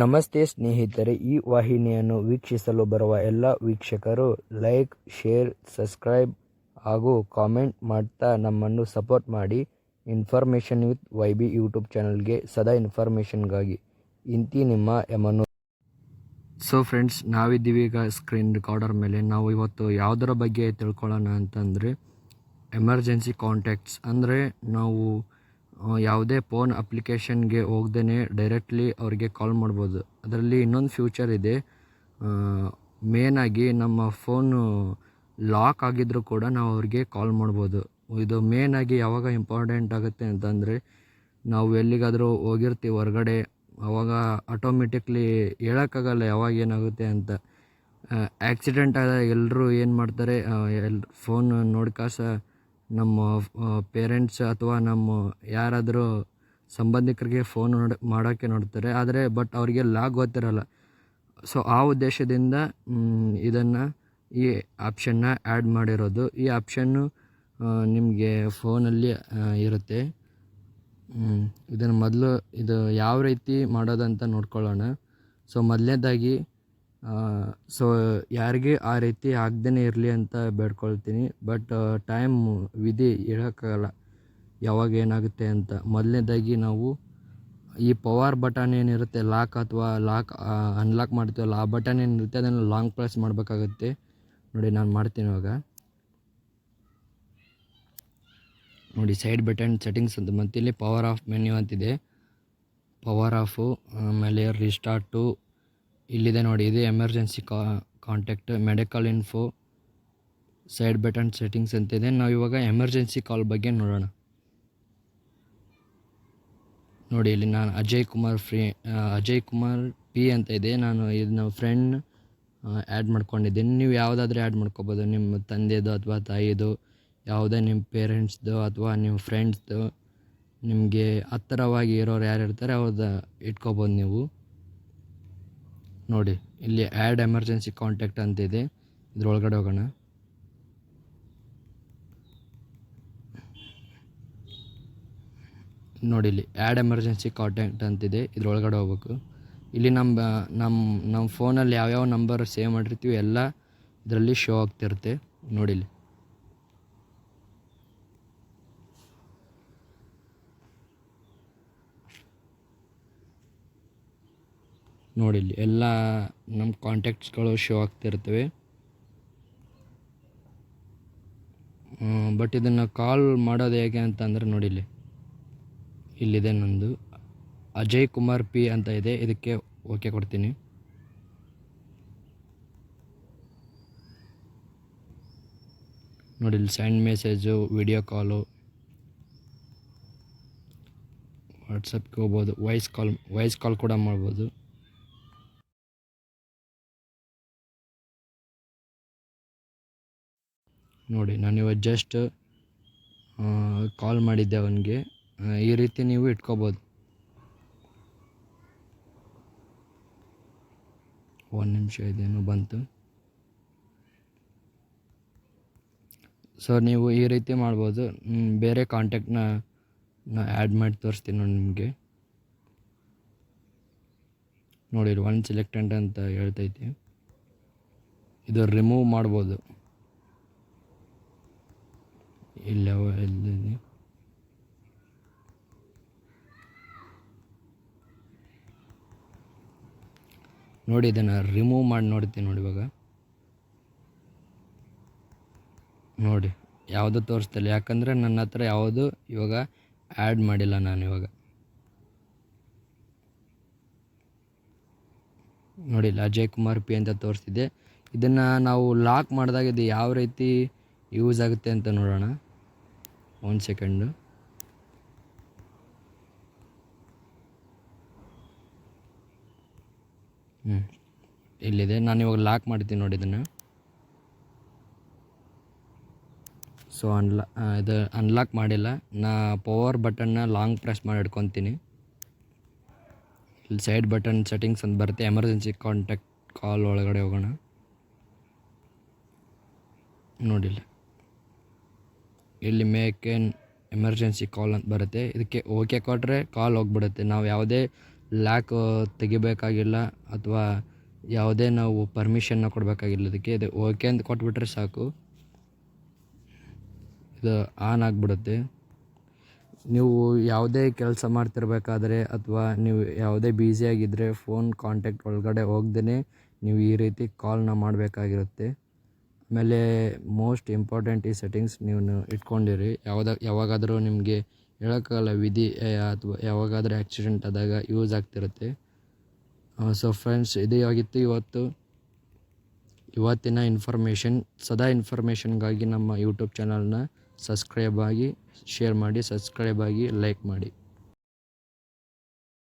ನಮಸ್ತೆ ಸ್ನೇಹಿತರೆ, ಈ ವಾಹಿನಿಯನ್ನು ವೀಕ್ಷಿಸಲು ಬರುವ ಎಲ್ಲ ವೀಕ್ಷಕರು ಲೈಕ್, ಶೇರ್, ಸಬ್ಸ್ಕ್ರೈಬ್ ಹಾಗೂ ಕಾಮೆಂಟ್ ಮಾಡ್ತಾ ನಮ್ಮನ್ನು ಸಪೋರ್ಟ್ ಮಾಡಿ. Information with Y B YouTube ಚಾನಲ್ಗೆ ಸದಾ ಇನ್ಫಾರ್ಮೇಷನ್ಗಾಗಿ. ಇಂತಿ ನಿಮ್ಮ ಎಮನು ಸೊ ಫ್ರೆಂಡ್ಸ್ ನಾವಿದ್ದೀವಿ ಈಗ ಸ್ಕ್ರೀನ್ ರೆಕಾರ್ಡರ್ ಮೇಲೆ. ನಾವು ಇವತ್ತು ಯಾವುದರ ಬಗ್ಗೆ ತಿಳ್ಕೊಳ್ಳೋಣ ಅಂತಂದರೆ ಎಮರ್ಜೆನ್ಸಿ ಕಾಂಟ್ಯಾಕ್ಟ್ಸ್ ಅಂದರೆ ನಾವು ಯಾವುದೇ ಫೋನ್ ಅಪ್ಲಿಕೇಶನ್ಗೆ ಹೋಗ್ದೇ ಡೈರೆಕ್ಟ್ಲಿ ಅವ್ರಿಗೆ ಕಾಲ್ ಮಾಡ್ಬೋದು. ಅದರಲ್ಲಿ ಇನ್ನೊಂದು ಫ್ಯೂಚರ್ ಇದೆ. ಮೇನಾಗಿ ನಮ್ಮ ಫೋನು ಲಾಕ್ ಆಗಿದ್ದರೂ ಕೂಡ ನಾವು ಅವ್ರಿಗೆ ಕಾಲ್ ಮಾಡ್ಬೋದು. ಇದು ಮೇನಾಗಿ ಯಾವಾಗ ಇಂಪಾರ್ಟೆಂಟ್ ಆಗುತ್ತೆ ಅಂತಂದರೆ, ನಾವು ಎಲ್ಲಿಗಾದರೂ ಹೋಗಿರ್ತೀವಿ ಹೊರಗಡೆ ಆವಾಗ ಆಟೋಮೆಟಿಕ್ಲಿ ಹೇಳೋಕ್ಕಾಗಲ್ಲ ಯಾವಾಗ ಏನಾಗುತ್ತೆ ಅಂತ. ಆ್ಯಕ್ಸಿಡೆಂಟ್ ಆದಾಗ ಎಲ್ಲರೂ ಏನು ಮಾಡ್ತಾರೆ ಎಲ್ ಫೋನ್ ನೋಡ್ಕಾಸ ನಮ್ಮ ಪೇರೆಂಟ್ಸ್ ಅಥವಾ ನಮ್ಮ ಯಾರಾದರೂ ಸಂಬಂಧಿಕರಿಗೆ ಫೋನ್ ನೋಡಿ ಮಾಡೋಕ್ಕೆ ನೋಡ್ತಾರೆ. ಆದರೆ ಬಟ್ ಅವರಿಗೆ ಲಾಗ್ ಗೊತ್ತಿರಲ್ಲ ಸೊ ಆ ಉದ್ದೇಶದಿಂದ ಇದನ್ನು ಈ ಆಪ್ಷನ್ನ ಆ್ಯಡ್ ಮಾಡಿರೋದು. ಈ ಆಪ್ಷನ್ನು ನಿಮಗೆ ಫೋನಲ್ಲಿ ಇರುತ್ತೆ. ಇದನ್ನು ಮೊದಲು ಇದು ಯಾವ ರೀತಿ ಮಾಡೋದಂತ ನೋಡ್ಕೊಳ್ಳೋಣ. ಸೊ ಮೊದಲನೇದಾಗಿ ಸೊ ಯಾರಿಗೆ ಆ ರೀತಿ ಆಗ್ದೇ ಇರಲಿ ಅಂತ ಬೇಡ್ಕೊಳ್ತೀನಿ. ಬಟ್ ಟೈಮ್ ವಿಧಿ ಹೇಳೋಕ್ಕಾಗಲ್ಲ ಯಾವಾಗ ಏನಾಗುತ್ತೆ ಅಂತ. ಮೊದಲನೇದಾಗಿ ನಾವು ಈ ಪವರ್ ಬಟನ್ ಏನಿರುತ್ತೆ ಲಾಕ್ ಅಥವಾ ಲಾಕ್ ಅನ್ಲಾಕ್ ಮಾಡ್ತೀವಲ್ಲ, ಆ ಬಟನ್ ಏನಿರುತ್ತೆ, ಅದನ್ನು ಲಾಂಗ್ ಪ್ರೆಸ್ ಮಾಡಬೇಕಾಗುತ್ತೆ. ನೋಡಿ, ನಾನು ಮಾಡ್ತೀನಿ ಇವಾಗ. ನೋಡಿ ಸೈಡ್ ಬಟನ್ ಸೆಟ್ಟಿಂಗ್ಸ್ ಅಂತ. ಮತ್ತು ಇಲ್ಲಿ ಪವರ್ ಆಫ್ ಮೆನ್ಯೂ ಅಂತಿದೆ. ಪವರ್ ಆಫು ಆಮೇಲೆ ರಿಸ್ಟಾರ್ಟು ಇಲ್ಲಿದೆ ನೋಡಿ, ಇದು emergency contact medical info side button settings ಅಂತ ಇದೆ ನಾವು ಇವಾಗ ಎಮರ್ಜೆನ್ಸಿ ಕಾಲ್ ಬಗ್ಗೆ ನೋಡೋಣ. ನೋಡಿ, ಇಲ್ಲಿ ನಾನು ಅಜಯ್ ಕುಮಾರ್ ಫ್ರೀ ಅಜಯ್ ಕುಮಾರ್ ಪಿ ಅಂತ ಇದೆ. ನಾನು ಇದನ್ನ ಫ್ರೆಂಡ್ ಆ್ಯಡ್ ಮಾಡ್ಕೊಂಡಿದ್ದೀನಿ. ನೀವು ಯಾವುದಾದ್ರೂ ಆ್ಯಡ್ ಮಾಡ್ಕೋಬೋದು. ನಿಮ್ಮ ತಂದೆದು ಅಥವಾ ತಾಯಿದು, ಯಾವುದೇ ನಿಮ್ಮ ಪೇರೆಂಟ್ಸ್ದು ಅಥವಾ ನಿಮ್ಮ ಫ್ರೆಂಡ್ಸ್ದು ನಿಮಗೆ ಹತ್ತಿರವಾಗಿ ಇರೋರು ಯಾರು ಇರ್ತಾರೆ ಅವ್ರದ್ದು ಇಟ್ಕೋಬೋದು ನೀವು. ನೋಡಿ, ಇಲ್ಲಿ ಆ್ಯಡ್ ಎಮರ್ಜೆನ್ಸಿ ಕಾಂಟ್ಯಾಕ್ಟ್ ಅಂತಿದೆ ಇದ್ರೊಳಗಡೆ ಹೋಗೋಣ. ನೋಡಿ, ಇಲ್ಲಿ ಆ್ಯಡ್ ಎಮರ್ಜೆನ್ಸಿ ಕಾಂಟ್ಯಾಕ್ಟ್ ಅಂತಿದೆ ಇದ್ರೊಳಗಡೆ ಹೋಗ್ಬೇಕು. ಇಲ್ಲಿ ನಮ್ಮ ನಮ್ಮ ನಮ್ಮ ಫೋನಲ್ಲಿ ಯಾವ್ಯಾವ ನಂಬರ್ ಸೇವ್ ಮಾಡಿರ್ತೀವಿ ಎಲ್ಲ ಇದರಲ್ಲಿ ಶೋ ಆಗ್ತಿರುತ್ತೆ. ನೋಡಿ ನೋಡಿ ಇಲ್ಲಿ ಎಲ್ಲ ನಮ್ಮ ಕಾಂಟ್ಯಾಕ್ಟ್ಸ್ಗಳು ಶೋ ಆಗ್ತಿರ್ತವೆ. ಬಟ್ ಇದನ್ನು ಕಾಲ್ ಮಾಡೋದು ಹೇಗೆ ಅಂತಂದರೆ ನೋಡಿ ಇಲ್ಲಿ ಇಲ್ಲಿದೆ ನಂದು. ಅಜಯ್ ಕುಮಾರ್ ಪಿ ಅಂತ ಇದೆ. ಇದಕ್ಕೆ ಓಕೆ ಕೊಡ್ತೀನಿ. ನೋಡಿ ಇಲ್ಲಿ ಸೆಂಡ್ ಮೆಸೇಜು ವಿಡಿಯೋ ಕಾಲು ವಾಟ್ಸಪ್ಗೆ ಹೋಗ್ಬೋದು. ವಾಯ್ಸ್ ಕಾಲ್ ವಾಯ್ಸ್ ಕಾಲ್ ಕೂಡ ಮಾಡ್ಬೋದು. ನೋಡಿ, ನಾನು ಇವತ್ತು ಜಸ್ಟ್ ಕಾಲ್ ಮಾಡಿದ್ದೆ ಅವನಿಗೆ. ಈ ರೀತಿ ನೀವು ಇಟ್ಕೋಬೋದು. ಒಂದು ನಿಮಿಷ ಇದೇನು ಬಂತು. ಸೊ ನೀವು ಈ ರೀತಿ ಮಾಡ್ಬೋದು. ಬೇರೆ ಕಾಂಟ್ಯಾಕ್ಟ್ನ ನಾ ಆ್ಯಡ್ ಮಾಡಿ ತೋರಿಸ್ತೀನಿ ನೋಡಿ ನಿಮಗೆ. ನೋಡಿರಿ ಒನ್ ಸೆಲೆಕ್ಟೆಂಟ್ ಅಂತ ಹೇಳ್ತೈತಿ. ಇದು ರಿಮೂವ್ ಮಾಡ್ಬೋದು. ಇಲ್ಲ ಎಲ್ಲಿದೆ ನೋಡಿ ಇದನ್ನು ರಿಮೂವ್ ಮಾಡಿ ನೋಡ್ತೀನಿ ನೋಡಿ ಇವಾಗ. ನೋಡಿ, ಯಾವುದು ತೋರಿಸ್ತಿಲ್ಲ ಯಾಕಂದರೆ ನನ್ನ ಹತ್ರ ಯಾವುದು ಇವಾಗ ಆ್ಯಡ್ ಮಾಡಿಲ್ಲ ನಾನು ಇವಾಗ. ನೋಡಿ ಅಜಯ್ ಕುಮಾರ್ ಪಿ ಅಂತ ತೋರಿಸ್ತಿದೆ. ಇದನ್ನು ನಾವು ಲಾಕ್ ಮಾಡಿದಾಗ ಇದು ಯಾವ ರೀತಿ ಯೂಸ್ ಆಗುತ್ತೆ ಅಂತ ನೋಡೋಣ. ಒಂದು ಸೆಕೆಂಡು ಹ್ಞೂ ಇಲ್ಲಿದೆ. ನಾನು ಇವಾಗ ಲಾಕ್ ಮಾಡ್ತೀನಿ ನೋಡಿ ಇದನ್ನು. ಸೊ ಅನ್ಲಾ ಇದು ಅನ್ಲಾಕ್ ಮಾಡಿಲ್ಲ. ನಾ ಪವರ್ ಬಟನ್ನ ಲಾಂಗ್ ಪ್ರೆಸ್ ಮಾಡಿ ಇಟ್ಕೊತೀನಿ. ಇಲ್ಲಿ ಸೈಡ್ ಬಟನ್ ಸೆಟ್ಟಿಂಗ್ಸ್ ಅಂತ ಬರುತ್ತೆ. ಎಮರ್ಜೆನ್ಸಿ ಕಾಂಟ್ಯಾಕ್ಟ್ ಕಾಲ್ ಒಳಗಡೆ ಹೋಗೋಣ. ನೋಡಿಲ್ಲ. ಇಲ್ಲಿ ಮೇಕ್ ಎನ್ ಎಮರ್ಜೆನ್ಸಿ ಕಾಲ್ ಅಂತ ಬರುತ್ತೆ. ಇದಕ್ಕೆ ಓಕೆ ಕೊಟ್ಟರೆ ಕಾಲ್ ಹೋಗ್ಬಿಡುತ್ತೆ. ನಾವು ಯಾವುದೇ ಲ್ಯಾಕ್ ತೆಗಿಬೇಕಾಗಿಲ್ಲ ಅಥವಾ ಯಾವುದೇ ನಾವು ಪರ್ಮಿಷನ್ನ ಕೊಡಬೇಕಾಗಿಲ್ಲ ಇದಕ್ಕೆ. ಇದು ಓಕೆ ಅಂತ ಕೊಟ್ಬಿಟ್ರೆ ಸಾಕು. ಇದು ಆನ್ ಆಗಿಬಿಡುತ್ತೆ. ನೀವು ಯಾವುದೇ ಕೆಲಸ ಮಾಡ್ತಿರ್ಬೇಕಾದ್ರೆ ಅಥವಾ ನೀವು ಯಾವುದೇ ಬ್ಯುಸಿಯಾಗಿದ್ದರೆ ಫೋನ್ ಕಾಂಟ್ಯಾಕ್ಟ್ ಒಳಗಡೆ ಹೋಗ್ದೇ ನೀವು ಈ ರೀತಿ ಕಾಲ್ನ ಮಾಡಬೇಕಾಗಿರುತ್ತೆ. ಆಮೇಲೆ ಮೋಸ್ಟ್ ಇಂಪಾರ್ಟೆಂಟ್ ಈ ಸೆಟ್ಟಿಂಗ್ಸ್ ನೀವು ಇಟ್ಕೊಂಡಿರಿ. ಯಾವ್ದು, ಯಾವಾಗಾದರೂ ನಿಮಗೆ ಹೇಳೋಕ್ಕಾಗಲ್ಲ ವಿಧಿ ಅಥವಾ ಯಾವಾಗಾದರೂ ಆ್ಯಕ್ಸಿಡೆಂಟ್ ಆದಾಗ ಯೂಸ್ ಆಗ್ತಿರುತ್ತೆ. ಸೊ ಫ್ರೆಂಡ್ಸ್ ಇದೇ ಆಗಿತ್ತು ಇವತ್ತು. ಇವತ್ತಿನ ಇನ್ಫಾರ್ಮೇಷನ್ ಸದಾ ಇನ್ಫಾರ್ಮೇಷನ್ಗಾಗಿ ನಮ್ಮ ಯೂಟ್ಯೂಬ್ ಚಾನಲ್ನ ಸಬ್ಸ್ಕ್ರೈಬ್ ಆಗಿ ಶೇರ್ ಮಾಡಿ ಸಬ್ಸ್ಕ್ರೈಬ್ ಆಗಿ ಲೈಕ್ ಮಾಡಿ.